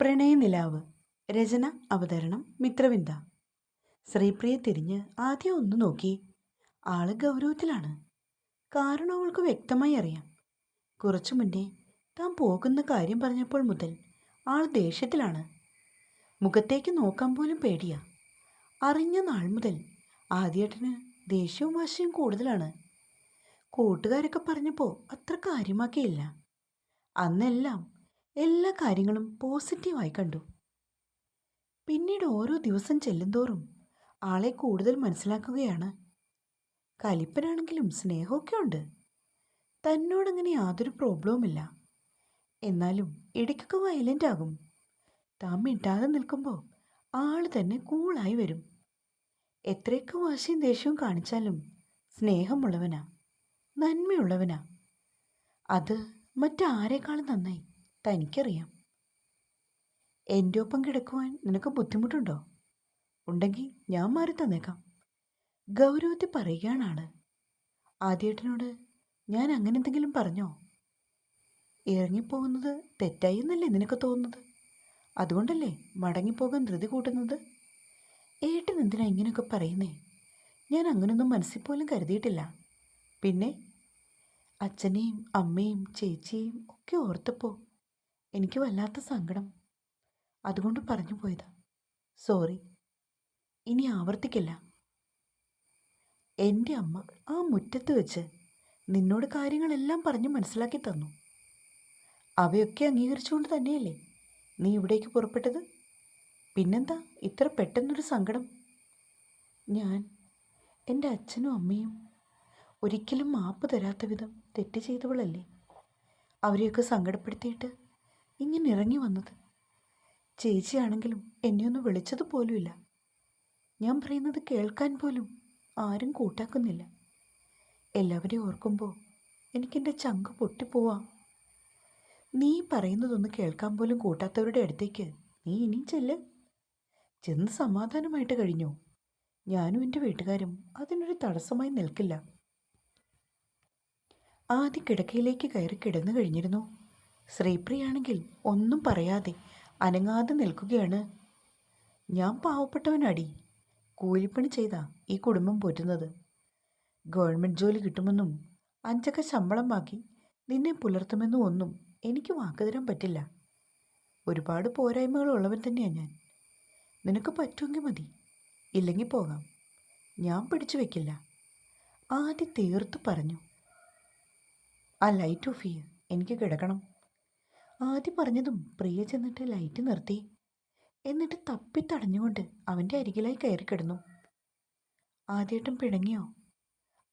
പ്രണയനിലാവ് രചന അവതരണം മിത്രവിന്ദ. ശ്രീപ്രിയ തിരിഞ്ഞ് ആദ്യം ഒന്ന് നോക്കി. ആൾ ഗൗരവത്തിലാണ്. കാരണം അവൾക്ക് വ്യക്തമായി അറിയാം. കുറച്ചു മുന്നേ താൻ പോകുന്ന കാര്യം പറഞ്ഞപ്പോൾ മുതൽ ആൾ ദേഷ്യത്തിലാണ്. മുഖത്തേക്ക് നോക്കാൻ പോലും പേടിയാ. അറിഞ്ഞ നാൾ മുതൽ ആദ്യേട്ടന് ദേഷ്യവും വാശിയും കൂടുതലാണ്. കൂട്ടുകാരൊക്കെ പറഞ്ഞപ്പോൾ അത്ര കാര്യമാക്കിയില്ല. അന്നെല്ലാം എല്ലാ കാര്യങ്ങളും പോസിറ്റീവായി കണ്ടു. പിന്നീട് ഓരോ ദിവസം ചെല്ലുന്തോറും ആളെ കൂടുതൽ മനസ്സിലാക്കുകയാണ്. കലിപ്പനാണെങ്കിലും സ്നേഹമൊക്കെ ഉണ്ട്. തന്നോടങ്ങനെ യാതൊരു പ്രോബ്ലവുമില്ല. എന്നാലും ഇടയ്ക്കൊക്കെ വയലന്റ് ആകും. താൻ മിണ്ടാതെ നിൽക്കുമ്പോൾ ആൾ തന്നെ കൂളായി വരും. എത്രയൊക്കെ വാശിയും ദേഷ്യവും കാണിച്ചാലും സ്നേഹമുള്ളവനാ നന്മയുള്ളവനാ. അത് മറ്റാരേക്കാളും നന്നായി. തനിക്കറിയാം. എന്റെ ഒപ്പം കിടക്കുവാൻ നിനക്ക് ബുദ്ധിമുട്ടുണ്ടോ? ഉണ്ടെങ്കിൽ ഞാൻ മാറി തന്നേക്കാം. ഗൗരവത്തിൽ പറയുകയാണ് ആദ്യേട്ടനോട് ഞാൻ അങ്ങനെ എന്തെങ്കിലും പറഞ്ഞോ? ഇറങ്ങിപ്പോകുന്നത് തെറ്റായി എന്നല്ലേ നിനക്ക് തോന്നുന്നത്? അതുകൊണ്ടല്ലേ മടങ്ങിപ്പോകാൻ ധൃതി കൂട്ടുന്നത്? ഏട്ടൻ എന്തിനാ ഇങ്ങനെയൊക്കെ പറയുന്നേ? ഞാൻ അങ്ങനെയൊന്നും മനസ്സിൽ പോലും കരുതിയിട്ടില്ല. പിന്നെ അച്ഛനെയും അമ്മയും ചേച്ചിയെയും ഒക്കെ ഓർത്തപ്പോൾ എനിക്ക് വല്ലാത്ത സങ്കടം. അതുകൊണ്ട് പറഞ്ഞു പോയതാ. സോറി. ഇനി ആവർത്തിക്കില്ല. എന്റെ അമ്മ ആ മുറ്റത്ത് വെച്ച് നിന്നോട് കാര്യങ്ങളെല്ലാം പറഞ്ഞ് മനസ്സിലാക്കി തന്നു. അവയൊക്കെ അംഗീകരിച്ചുകൊണ്ട് തന്നെയല്ലേ നീ ഇവിടേക്ക് പുറപ്പെട്ടത്? പിന്നെന്താ ഇത്ര പെട്ടെന്നൊരു സങ്കടം? ഞാൻ എന്റെ അച്ഛനും അമ്മയും ഒരിക്കലും മാപ്പ് തരാത്ത വിധം തെറ്റ് ചെയ്തവളല്ലേ? അവരെയൊക്കെ സങ്കടപ്പെടുത്തിയിട്ട് ഇങ്ങനെ ഇറങ്ങി വന്നത്. ചേച്ചിയാണെങ്കിലും എന്നെ ഒന്ന് വിളിച്ചത് പോലുമില്ല. ഞാൻ പറയുന്നത് കേൾക്കാൻ പോലും ആരും കൂട്ടാക്കുന്നില്ല. എല്ലാവരെയും ഓർക്കുമ്പോൾ എനിക്കെന്റെ ചങ്ക് പൊട്ടിപ്പോവാം. നീ പറയുന്നതൊന്ന് കേൾക്കാൻ പോലും കൂട്ടാത്തവരുടെ അടുത്തേക്ക് നീ ഇനിയും ചെല്ല്. ചെന്ന് സമാധാനമായിട്ട് കഴിഞ്ഞോ? ഞാനും എന്റെ വീട്ടുകാരും അതിനൊരു തടസ്സമായി നിൽക്കില്ല. ആദ്യ കിടക്കയിലേക്ക് കയറി കിടന്നു കഴിഞ്ഞിരുന്നു. ശ്രീപ്രിയാണെങ്കിൽ ഒന്നും പറയാതെ അനങ്ങാതെ നിൽക്കുകയാണ്. ഞാൻ പാവപ്പെട്ടവനടി. കൂലിപ്പണി ചെയ്താ ഈ കുടുംബം പോറ്റുന്നത് ഗവൺമെന്റ് ജോലി കിട്ടുമെന്നും അഞ്ചക്ക ശമ്പളം വാങ്ങി നിന്നെ പുലർത്തുമെന്നും ഒന്നും എനിക്ക് വാക്ക് തരാൻ പറ്റില്ല. ഒരുപാട് പോരായ്മകൾ ഉള്ളവൻ തന്നെയാണ് ഞാൻ. നിനക്ക് പറ്റുമെങ്കിൽ മതി. ഇല്ലെങ്കിൽ പോകാം. ഞാൻ പിടിച്ചു വെക്കില്ല. ആദ്യം തീർത്തു പറഞ്ഞു. ആ ലൈറ്റ് ഓഫ് ചെയ്യ്. എനിക്ക് കിടക്കണം. ആദ്യം പറഞ്ഞതും പ്രിയ ചെന്നിട്ട് ലൈറ്റ് നിർത്തി. എന്നിട്ട് തപ്പിത്തടഞ്ഞുകൊണ്ട് അവന്റെ അരികിലായി കയറി കിടന്നു. ആദ്യേട്ടൻ പിണങ്ങിയോ?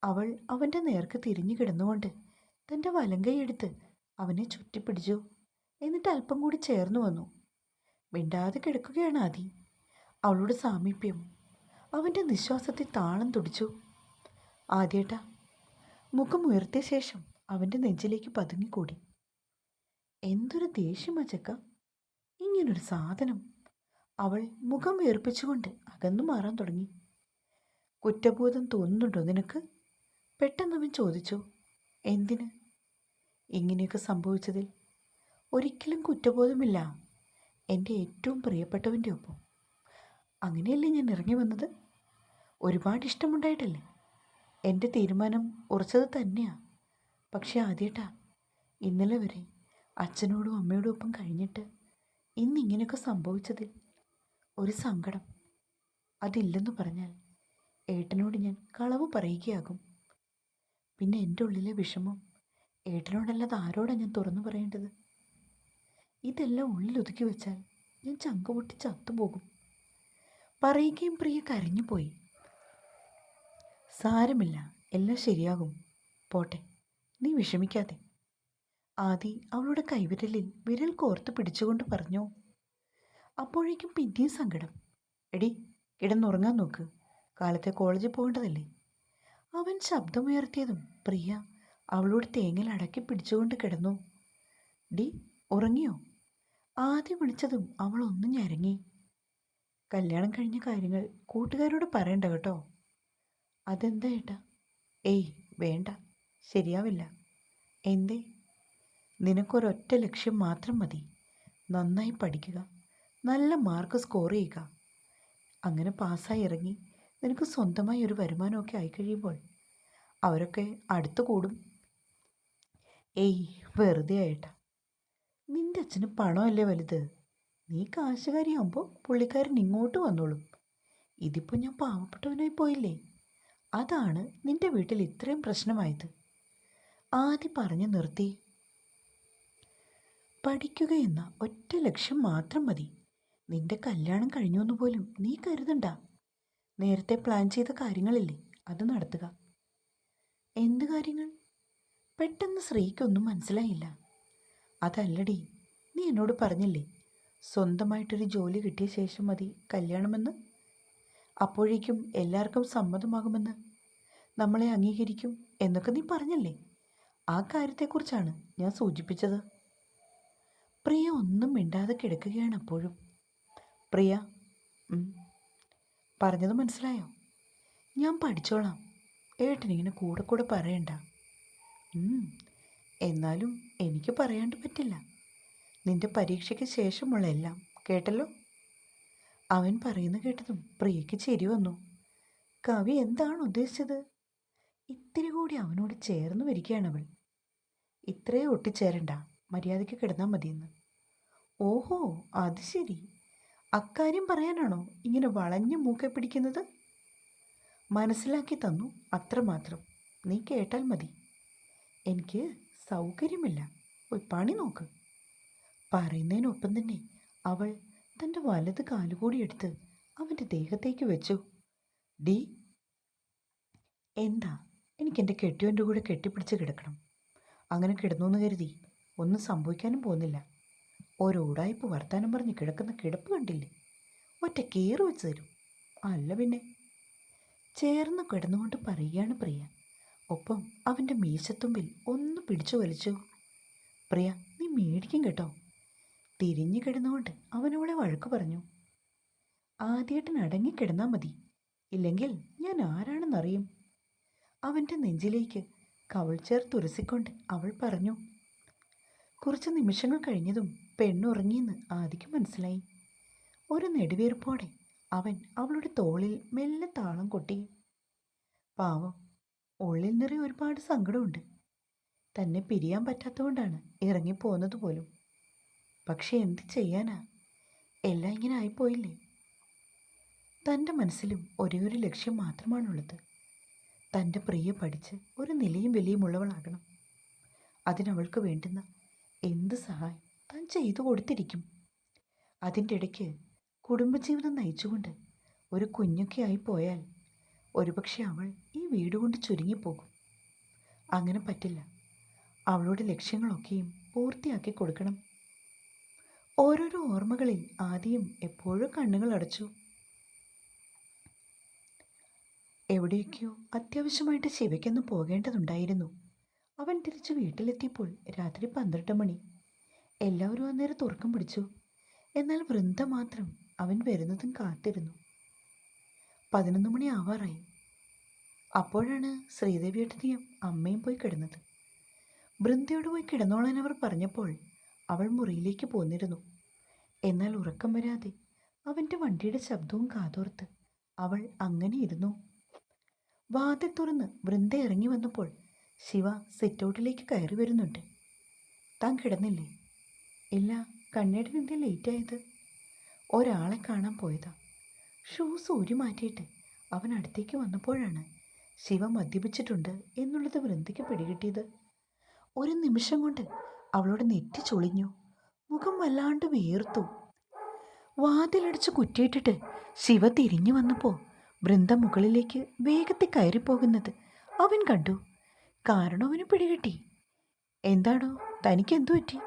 അവൾ അവന്റെ നേർക്ക് തിരിഞ്ഞു കിടന്നുകൊണ്ട് തന്റെ വലങ്കൈയെടുത്ത് അവനെ ചുറ്റിപ്പിടിച്ചു. എന്നിട്ട് അല്പം കൂടി ചേർന്നു വന്നു. മിണ്ടാതെ കിടക്കുകയാണ് ആദി. അവളുടെ സാമീപ്യം. അവന്റെ നിശ്വാസത്തെ താളം തുടിച്ചു. ആദ്യേട്ടാ മുഖം ഉയർത്തിയ ശേഷം അവന്റെ നെഞ്ചിലേക്ക് പതുങ്ങിക്കൂടി. എന്തൊരു ദേഷ്യം ചക്ക. ഇങ്ങനൊരു സാധനം. അവൾ മുഖം വീർപ്പിച്ചുകൊണ്ട് അകന്നു മാറാൻ തുടങ്ങി. കുറ്റബോധം തോന്നുന്നുണ്ടോ നിനക്ക്? പെട്ടെന്നവൻ ചോദിച്ചു. എന്തിന്? ഇങ്ങനെയൊക്കെ സംഭവിച്ചതിൽ ഒരിക്കലും കുറ്റബോധമില്ല. എന്റെ ഏറ്റവും പ്രിയപ്പെട്ടവന്റെ ഒപ്പം. അങ്ങനെയല്ലേ ഞാൻ ഇറങ്ങി വന്നത്? ഒരുപാട് ഇഷ്ടമുണ്ടായിട്ടല്ലേ? എന്റെ തീരുമാനം ഉറച്ചത് തന്നെയാണ് പക്ഷെ ആദ്യട്ടാ ഇന്നലെ വരെ അച്ഛനോടും അമ്മയോടും ഒപ്പം കഴിഞ്ഞിട്ട് ഇന്ന് ഇങ്ങനെയൊക്കെ സംഭവിച്ചതിൽ ഒരു സങ്കടം. അതില്ലെന്ന് പറഞ്ഞാൽ ഏട്ടനോട് ഞാൻ കളവ് പറയുകയാകും. പിന്നെ എന്റെ ഉള്ളിലെ വിഷമം ഏട്ടനോടല്ലാതെ ആരോടാണ് ഞാൻ തുറന്നു പറയേണ്ടത്? ഇതെല്ലാം ഉള്ളിൽ ഒതുക്കി വെച്ചാൽ ഞാൻ ചങ്ക പൊട്ടി ചത്തുപോകും. പറയുകയും പ്രിയ കരഞ്ഞുപോയി സാരമില്ല എല്ലാം ശരിയാകും. പോട്ടെ നീ വിഷമിക്കാതെ. ആദി അവളുടെ കൈവിരലിൽ വിരൽ കോർത്ത് പിടിച്ചുകൊണ്ട് പറഞ്ഞു അപ്പോഴേക്കും പിന്നെയും സങ്കടം. എടി കിടന്നുറങ്ങാൻ നോക്ക്. കാലത്തെ കോളേജിൽ പോകേണ്ടതല്ലേ? അവൻ ശബ്ദമുയർത്തിയതും പ്രിയ അവളോട് തേങ്ങൽ അടക്കി പിടിച്ചുകൊണ്ട് കിടന്നു. ഡി ഉറങ്ങിയോ? ആദ്യം വിളിച്ചതും അവൾ ഒന്നും ഞരങ്ങി. കല്യാണം കഴിഞ്ഞ കാര്യങ്ങൾ കൂട്ടുകാരോട് പറയണ്ട കേട്ടോ. അതെന്താ ഏട്ടാ? ഏയ് വേണ്ട. ശരിയാവില്ല. എന്തേ? നിനക്കൊരൊറ്റ ലക്ഷ്യം മാത്രം മതി. നന്നായി പഠിക്കുക. നല്ല മാർക്ക് സ്കോർ ചെയ്യുക. അങ്ങനെ പാസ്സായി ഇറങ്ങി നിനക്ക് സ്വന്തമായി ഒരു വരുമാനമൊക്കെ ആയിക്കഴിയുമ്പോൾ അവരൊക്കെ അടുത്ത് കൂടും. ഏയ് വെറുതെ ആയിട്ട. നിന്റെ അച്ഛന് പണമല്ലേ വലുത്? നീ കാശുകാരിയാകുമ്പോൾ പുള്ളിക്കാരൻ ഇങ്ങോട്ട് വന്നോളും. ഇതിപ്പോൾ ഞാൻ പാവപ്പെട്ടവനായി പോയില്ലേ? അതാണ് നിന്റെ വീട്ടിൽ ഇത്രയും പ്രശ്നമായത്. ആദ്യം പറഞ്ഞു നിർത്തി. പഠിക്കുക എന്ന ഒറ്റ ലക്ഷ്യം മാത്രം മതി. നിന്റെ കല്യാണം കഴിഞ്ഞു പോലും നീ കരുതണ്ട. നേരത്തെ പ്ലാൻ ചെയ്ത കാര്യങ്ങളില്ലേ അത് നടത്തുക. എന്ത് കാര്യങ്ങൾ? പെട്ടെന്ന് ശ്രീക്കൊന്നും മനസ്സിലായില്ല. അതല്ലടി നീ എന്നോട് പറഞ്ഞില്ലേ സ്വന്തമായിട്ടൊരു ജോലി കിട്ടിയ ശേഷം മതി കല്യാണമെന്ന്? അപ്പോഴേക്കും എല്ലാവർക്കും സമ്മതമാകുമെന്ന്? നമ്മളെ അംഗീകരിക്കും എന്നൊക്കെ നീ പറഞ്ഞല്ലേ? ആ കാര്യത്തെക്കുറിച്ചാണ് ഞാൻ സൂചിപ്പിച്ചത്. പ്രിയ ഒന്നും മിണ്ടാതെ കിടക്കുകയാണ് അപ്പോഴും. പ്രിയ. പറഞ്ഞത് മനസ്സിലായോ? ഞാൻ പഠിച്ചോളാം. ഏട്ടനിങ്ങനെ കൂടെ കൂടെ പറയണ്ട. എന്നാലും എനിക്ക് പറയാണ്ട് പറ്റില്ല. നിന്റെ പരീക്ഷയ്ക്ക് ശേഷമുള്ള എല്ലാം കേട്ടല്ലോ? അവൻ പറയുന്ന കേട്ടതും പ്രിയയ്ക്ക് ചിരി വന്നു. കവി എന്താണ് ഉദ്ദേശിച്ചത്? ഇത്തിരി കൂടി അവനോട് ചേർന്ന് വരികയാണ് അവൾ. ഇത്രയും ഒട്ടിച്ചേരണ്ട. മര്യാദയ്ക്ക് കിടന്നാൽ മതിയെന്ന്. ഓഹോ അത് ശരി. അക്കാര്യം പറയാനാണോ ഇങ്ങനെ വളഞ്ഞു മൂക്കെ പിടിക്കുന്നത്? മനസ്സിലാക്കി തന്നു അത്രമാത്രം. നീ കേട്ടാൽ മതി. എനിക്ക് സൗകര്യമില്ല. പോയി പണി നോക്ക്. പറയുന്നതിനൊപ്പം തന്നെ അവൾ തന്റെ വലത് കാലുകൂടി എടുത്ത് അവന്റെ ദേഹത്തേക്ക് വെച്ചു. ഡി. എന്താ? എനിക്കെന്റെ കെട്ടിയോന്റെ കൂടെ കെട്ടിപ്പിടിച്ച് കിടക്കണം. അങ്ങനെ കിടന്നു എന്ന് കരുതി. ഒന്നും സംഭവിക്കാനും പോകുന്നില്ല. ഓരോടായ്പ വർത്താനം പറഞ്ഞ് കിടക്കുന്ന കിടപ്പ് കണ്ടില്ലേ? ഒറ്റ കീറ് വെച്ച് തരും. അല്ല പിന്നെ. ചേർന്ന് കിടന്നുകൊണ്ട് പറയുകയാണ് പ്രിയ. ഒപ്പം അവന്റെ മീശത്തുമ്പിൽ ഒന്ന് പിടിച്ചു വലിച്ചു. പ്രിയ നീ മേടിക്കും കേട്ടോ. തിരിഞ്ഞു കിടന്നുകൊണ്ട് അവനോടെ വഴക്ക് പറഞ്ഞു. ആദ്യമായിട്ട് അടങ്ങിക്കിടന്നാൽ മതി. ഇല്ലെങ്കിൽ ഞാൻ ആരാണെന്നറിയും. അവന്റെ നെഞ്ചിലേക്ക് കവൾ ചേർത്തുരസിക്കൊണ്ട് അവൾ പറഞ്ഞു. കുറച്ച് നിമിഷങ്ങൾ കഴിഞ്ഞതും പെണ്ണുറങ്ങിയെന്ന് ആദിക്ക് മനസ്സിലായി. ഒരു നെടുവീർപ്പോടെ അവൻ അവളുടെ തോളിൽ മെല്ലെ താളം കൊട്ടി. പാവം ഉള്ളിൽ നിറയെ ഒരുപാട് സങ്കടമുണ്ട്. തന്നെ പിരിയാൻ പറ്റാത്തതുകൊണ്ടാണ് ഇറങ്ങിപ്പോകുന്നത് പോലും. പക്ഷെ എന്ത് ചെയ്യാനാ? എല്ലാം ഇങ്ങനെ ആയിപ്പോയില്ലേ? തന്റെ മനസ്സിലും ഒരേ ഒരു ലക്ഷ്യം മാത്രമാണുള്ളത്. തന്റെ പ്രിയ പഠിച്ച് ഒരു നിലയും വിലയുമുള്ളവളാകണം. അതിനവൾക്ക് വേണ്ടുന്ന എന്ത് സഹായം താൻ ചെയ്തു കൊടുത്തിരിക്കും? അതിന്റെ ഇടയ്ക്ക് കുടുംബജീവിതം നയിച്ചുകൊണ്ട് ഒരു കുഞ്ഞൊക്കെ ആയി പോയാൽ ഒരുപക്ഷെ അവൾ ഈ വീട് കൊണ്ട് ചുരുങ്ങിപ്പോകും. അങ്ങനെ പറ്റില്ല. അവളുടെ ലക്ഷ്യങ്ങളൊക്കെയും പൂർത്തിയാക്കി കൊടുക്കണം. ഓരോരോ ഓർമ്മകളിൽ ആദ്യം എപ്പോഴും കണ്ണുകൾ അടച്ചു. എവിടെയൊക്കെയോ അത്യാവശ്യമായിട്ട് ശിവയ്ക്കൊന്ന് പോകേണ്ടതുണ്ടായിരുന്നു. അവൻ തിരിച്ച് വീട്ടിലെത്തിയപ്പോൾ രാത്രി പന്ത്രണ്ട് മണി. എല്ലാവരും അന്നേരം തുറക്കം പിടിച്ചു. എന്നാൽ വൃന്ദ മാത്രം അവൻ വരുന്നതും കാത്തിരുന്നു. പതിനൊന്ന് മണി ആവാറായി. അപ്പോഴാണ് ശ്രീദേവി ശ്രീദേവിയേട്ടനെയും അമ്മയും പോയി കിടന്നത്. വൃന്ദയോട് പോയി കിടന്നോളാൻ അവർ പറഞ്ഞപ്പോൾ അവൾ മുറിയിലേക്ക് പോന്നിരുന്നു. എന്നാൽ ഉറക്കം വരാതെ അവന്റെ വണ്ടിയുടെ ശബ്ദവും കാതോർത്ത് അവൾ അങ്ങനെ ഇരുന്നു. വാതിൽ തുറന്ന് വൃന്ദ ഇറങ്ങി വന്നപ്പോൾ ശിവ സിറ്റൗട്ടിലേക്ക് കയറി വരുന്നുണ്ട്. താൻ കിടന്നില്ലേ? ഇല്ല കണ്ണേടൻ എന്തേ ലേറ്റായത്. ഒരാളെ കാണാൻ പോയതാ. ഷൂസ് ഊരി മാറ്റിയിട്ട് അവൻ അടുത്തേക്ക് വന്നപ്പോഴാണ് ശിവ മദ്യപിച്ചിട്ടുണ്ട് എന്നുള്ളത് വൃന്ദയ്ക്ക് പിടികിട്ടിയത്. ഒരു നിമിഷം കൊണ്ട് അവളോട് നെറ്റി ചൊളിഞ്ഞു. മുഖം വല്ലാണ്ട് വീർത്തു. വാതിലടിച്ച് കുറ്റിയിട്ടിട്ട് ശിവ തിരിഞ്ഞു വന്നപ്പോൾ വൃന്ദ മുകളിലേക്ക് വേഗത്തിൽ കയറിപ്പോകുന്നത് അവൻ കണ്ടു. കാരണം അവന് പിടികിട്ടി. എന്താണോ? തനിക്ക് എന്തു പറ്റി?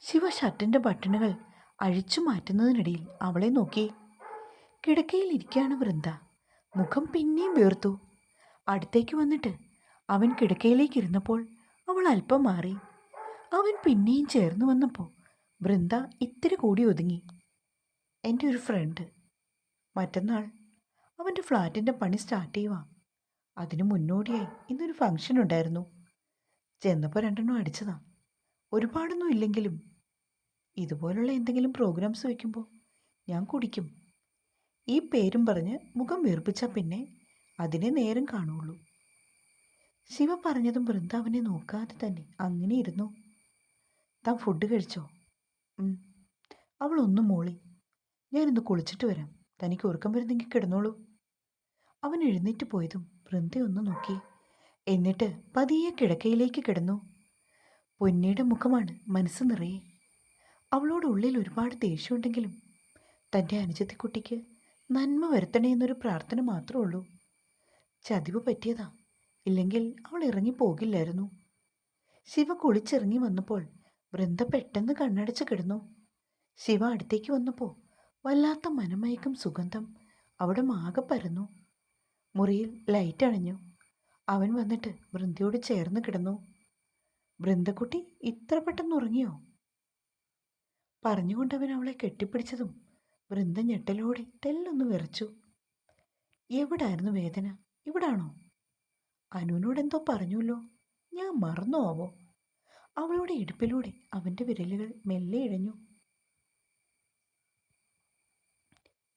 ശിവ ഷർട്ടിന്റെ ബട്ടണുകൾ അഴിച്ചു മാറ്റുന്നതിനിടയിൽ അവളെ നോക്കി. കിടക്കയിൽ ഇരിക്കുകയാണ് വൃന്ദ. മുഖം പിന്നെയും വീർത്തു. അടുത്തേക്ക് വന്നിട്ട് അവൻ കിടക്കയിലേക്ക് ഇരുന്നപ്പോൾ അവൾ അല്പം മാറി. അവൻ പിന്നെയും ചേർന്ന് വന്നപ്പോൾ വൃന്ദ ഇത്തിരി കൂടി ഒതുങ്ങി. എന്റെ ഒരു ഫ്രണ്ട്. മറ്റന്നാൾ അവന്റെ ഫ്ലാറ്റിന്റെ പണി സ്റ്റാർട്ട് ചെയ്യുവാ. അതിനു മുന്നോടിയായി ഇന്നൊരു ഫംഗ്ഷൻ ഉണ്ടായിരുന്നു. ചെന്നപ്പോൾ രണ്ടെണ്ണം അടിച്ചതാ. ഒരുപാടൊന്നും ഇല്ലെങ്കിലും ഇതുപോലുള്ള എന്തെങ്കിലും പ്രോഗ്രാംസ് വയ്ക്കുമ്പോൾ ഞാൻ കുടിക്കും. ഈ പേരും പറഞ്ഞ് മുഖം വീർപ്പിച്ചാൽ പിന്നെ അതിനെ നേരം കാണുള്ളൂ. ശിവ പറഞ്ഞതും വൃന്ദാവനെ നോക്കാതെ തന്നെ അങ്ങനെ ഇരുന്നു. താൻ ഫുഡ് കഴിച്ചോ. അവളൊന്നും മോളി. ഞാനിന്ന് കുളിച്ചിട്ട് വരാം. തനിക്ക് ഉറക്കം വരുന്നെങ്കിൽ കിടന്നോളൂ. അവൻ എഴുന്നേറ്റ് പോയതും വൃന്ദ ഒന്ന് നോക്കി. എന്നിട്ട് പതിയെ കിടക്കയിലേക്ക് കിടന്നു. പൊന്നിയുടെ മുഖമാണ് മനസ്സ് നിറയെ. അവളോട് ഉള്ളിൽ ഒരുപാട് ദേഷ്യമുണ്ടെങ്കിലും തന്റെ അനുജത്തിക്കുട്ടിക്ക് നന്മ വരുത്തണേ എന്നൊരു പ്രാർത്ഥന മാത്രമേ ഉള്ളൂ. ചതിവ് പറ്റിയതാ. ഇല്ലെങ്കിൽ അവൾ ഇറങ്ങി പോകില്ലായിരുന്നു. ശിവ കുളിച്ചിറങ്ങി വന്നപ്പോൾ വൃന്ദ പെട്ടെന്ന് കണ്ണടച്ച് കിടന്നു. ശിവ അടുത്തേക്ക് വന്നപ്പോൾ വല്ലാത്ത മനമയക്കും സുഗന്ധം അവിടെ മാകെ പരന്നു. മുറിയിൽ ലൈറ്റ് അണഞ്ഞു. അവൻ വന്നിട്ട് വൃന്ദയോട് ചേർന്ന് കിടന്നു. വൃന്ദക്കുട്ടി ഇത്ര പെട്ടെന്ന് ഉറങ്ങിയോ? പറഞ്ഞുകൊണ്ട് അവൻ അവളെ കെട്ടിപ്പിടിച്ചതും വൃന്ദ ഞെട്ടലോടെ തെല്ലൊന്ന് വിറച്ചു. എവിടായിരുന്നു വേദന? ഇവിടാണോ? അനുവിനോട് എന്തോ പറഞ്ഞുല്ലോ ഞാൻ മറന്നോ ആവോ അവളുടെ ഇടുപ്പിലൂടെ അവന്റെ വിരലുകൾ മെല്ലെ ഇഴഞ്ഞു.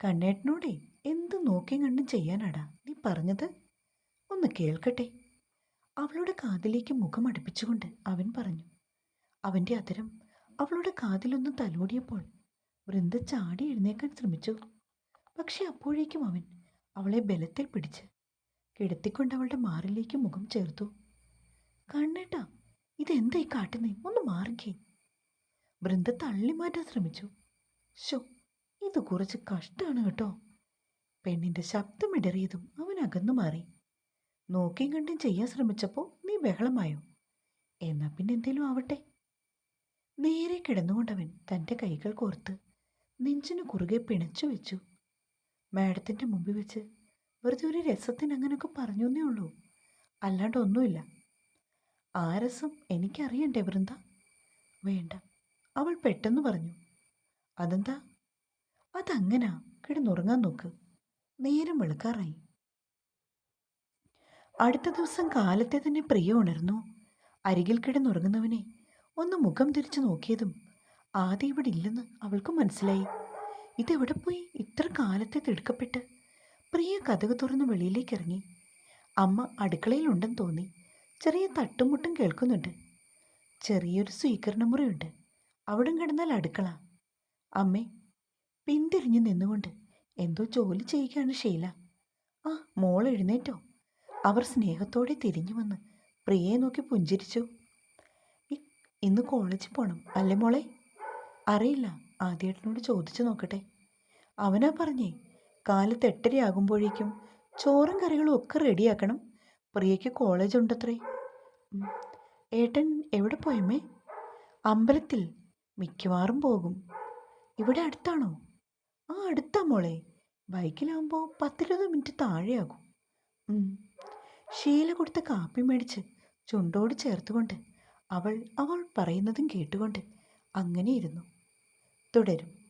കണ്ണേട്ടനോടെ എന്ത് നോക്കിയും കണ്ടും ചെയ്യാനാടാ? നീ പറഞ്ഞത് ഒന്ന് കേൾക്കട്ടെ. അവളുടെ കാതിലേക്ക് മുഖം അടുപ്പിച്ചുകൊണ്ട് അവൻ പറഞ്ഞു. അവന്റെ അതിരം അവളുടെ കാതിലൊന്ന് തലോടിയപ്പോൾ വൃന്ദ ചാടി എഴുന്നേക്കാൻ ശ്രമിച്ചു. പക്ഷെ അപ്പോഴേക്കും അവൻ അവളെ ബലത്തിൽ പിടിച്ച് കിടത്തിക്കൊണ്ട് അവളുടെ മാറിലേക്ക് മുഖം ചേർത്തു. കണ്ണേട്ടാ ഇതെന്തായി കാട്ടുന്നേ? ഒന്ന് മാറിക്കേ. വൃന്ദ തള്ളി മാറ്റാൻ ശ്രമിച്ചു. ശോ ഇത് കുറച്ച് കഷ്ടമാണ് കേട്ടോ. പെണ്ണിന്റെ ശബ്ദമിടറിയതും അവൻ അകന്നു മാറി. നോക്കിയും കണ്ടും ചെയ്യാൻ ശ്രമിച്ചപ്പോൾ നീ ബഹളമായോ? എന്നാ പിന്നെ എന്തേലും ആവട്ടെ. നേരെ കിടന്നുകൊണ്ടവൻ തന്റെ കൈകൾ കോർത്ത് നെഞ്ചിന് കുറുകെ പിണച്ചു വെച്ചു. മാഡത്തിന്റെ മുമ്പിൽ വെച്ച് വെറുതെ ഒരു രസത്തിന് അങ്ങനെയൊക്കെ പറഞ്ഞു എന്നേ ഉള്ളൂ. അല്ലാണ്ട് ഒന്നുമില്ല. ആ രസം എനിക്കറിയണ്ടേ വൃന്ദ? വേണ്ട. അവൾ പെട്ടെന്ന് പറഞ്ഞു. അതെന്താ? അതങ്ങനാ. കിടന്നുറങ്ങാൻ നോക്ക്. നേരം വെളുക്കാറായി. അടുത്ത ദിവസം കാലത്തെ തന്നെ പ്രിയ ഉണർന്നു. അരികിൽ കിടന്നുറങ്ങുന്നവനെ ഒന്ന് മുഖം തിരിച്ചു നോക്കിയതും ആദ്യം ഇവിടെ ഇല്ലെന്ന് അവൾക്ക് മനസ്സിലായി. ഇതെവിടെ പോയി? ഇത്ര കാലത്തെ തിടുക്കപ്പെട്ട്. പ്രിയ കഥക് തുറന്ന് വെളിയിലേക്ക് ഇറങ്ങി. അമ്മ അടുക്കളയിലുണ്ടെന്ന് തോന്നി. ചെറിയ തട്ടുമുട്ടും കേൾക്കുന്നുണ്ട്. ചെറിയൊരു സ്വീകരണ മുറിയുണ്ട് അവിടം കിടന്നാൽ അടുക്കള. അമ്മേ പിന്തിരിഞ്ഞു നിന്നുകൊണ്ട് എന്തോ ജോലി ചെയ്യുകയാണ് ഷീല. ആ മോൾ എഴുന്നേറ്റോ. അവർ സ്നേഹത്തോടെ തിരിഞ്ഞു വന്ന് പ്രിയയെ നോക്കി പുഞ്ചിരിച്ചു. "ഇ- ഇന്ന് കോളേജിൽ പോകണം അല്ലേ മോളെ? അറിയില്ല ആദ്യേട്ടനോട് ചോദിച്ചു നോക്കട്ടെ. അവനാ പറഞ്ഞേ കാലത്ത് എട്ടരയാകുമ്പോഴേക്കും ചോറും കറികളും ഒക്കെ റെഡിയാക്കണം. പ്രിയയ്ക്ക് കോളേജ് ഉണ്ടത്രേ. ഏട്ടൻ എവിടെ പോയമ്മേ? അമ്പലത്തിൽ മിക്കവാറും പോകും. ഇവിടെ അടുത്താണോ? ആ അടുത്താ മോളെ. ബൈക്കിലാവുമ്പോൾ പത്തിരുപത് മിനിറ്റ് താഴെയാകും. ഷീല കൊടുത്ത കാപ്പി മേടിച്ച് ചുണ്ടോട് ചേർത്തുകൊണ്ട് അവൾ അവൾ പറയുന്നതും കേട്ടുകൊണ്ട് അങ്ങനെ ഇരുന്നു തുടരും.